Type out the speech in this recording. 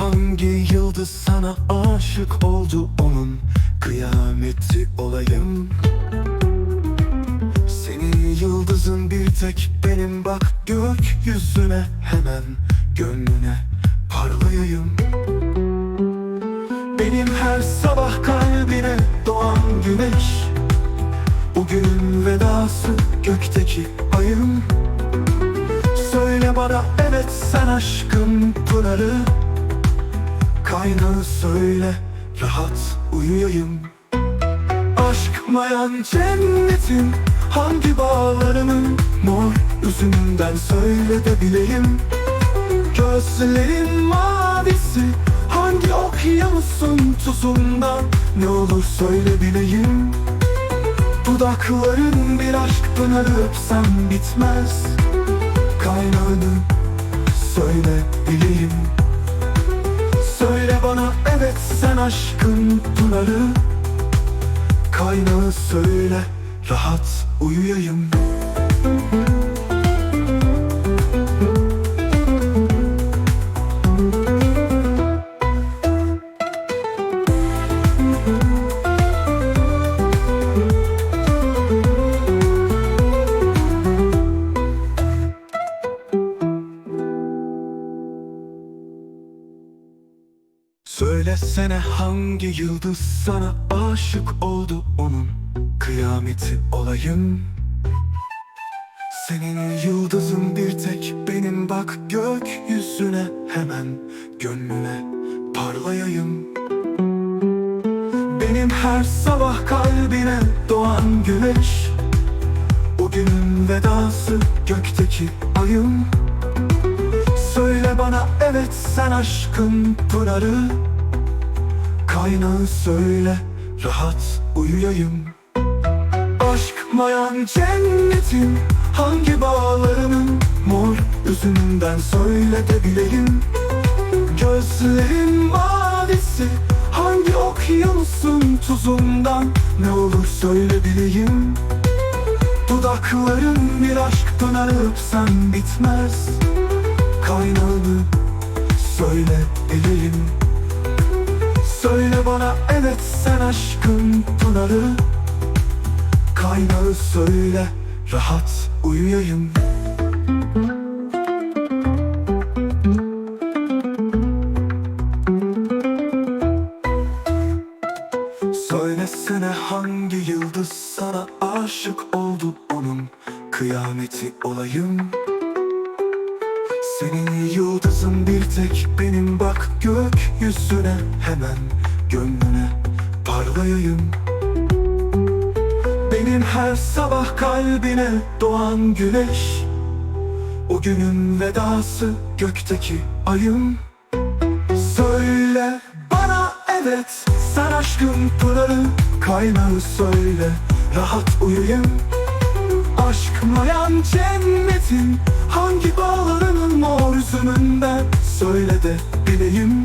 hangi yıldız sana aşık oldu onun? Kıyameti olayım. Senin yıldızın bir tek benim. Bak gökyüzüne hemen gönlüne parlayayım. Benim her sabah kalbine doğan güneş Bugünün vedası gökteki ayım. Söyle bana evet sen aşkın pınarı Kaynağı söyle rahat uyuyayım. Aşk mayan cennetin hangi bağlarının Mor üzümünden söyle de bileyim. Gözlerin mavisi hangi okyanusun tuzundan Ne olur söyle bileyim. Dudakların bir aşk pınarı öpsem bitmez. Kaynağını söyle bileyim sen aşkın pınarı Kaynağı söyle rahat uyuyayım Söylesene hangi yıldız sana aşık oldu onun? Kıyameti olayım. Senin yıldızın bir tek benim bak gökyüzüne hemen gönlüne parlayayım. Benim her sabah kalbine doğan güneş Bugünün vedası gökteki ayım. Söyle bana evet sen aşkın pınarı Kaynağı söyle rahat uyuyayım. Aşk mayan cennetin hangi bağlarının Mor üzümünden söyle de bileyim. Gözlerin mavisi hangi okyanusun tuzundan Ne olur söyle bileyim. Dudakların bir aşk pınarı öpsem bitmez. Kaynağını söyle bileyim Söyle bana evet sen aşkın pınarı. Kaynağı söyle rahat uyuyayım. Söylesene hangi yıldız sana aşık oldu onun? Kıyameti olayım senin yıldızın bir tek benim. Bak gökyüzüne hemen gönlüne parlayayım. Benim her sabah kalbine doğan güneş O günün vedası gökteki ayım. Söyle bana evet sen aşkın pınarı Kaynağı söyle rahat uyuyayım Aşk mayan cennetin? Hangi bağlarının mor üzümünden Söyle de bileyim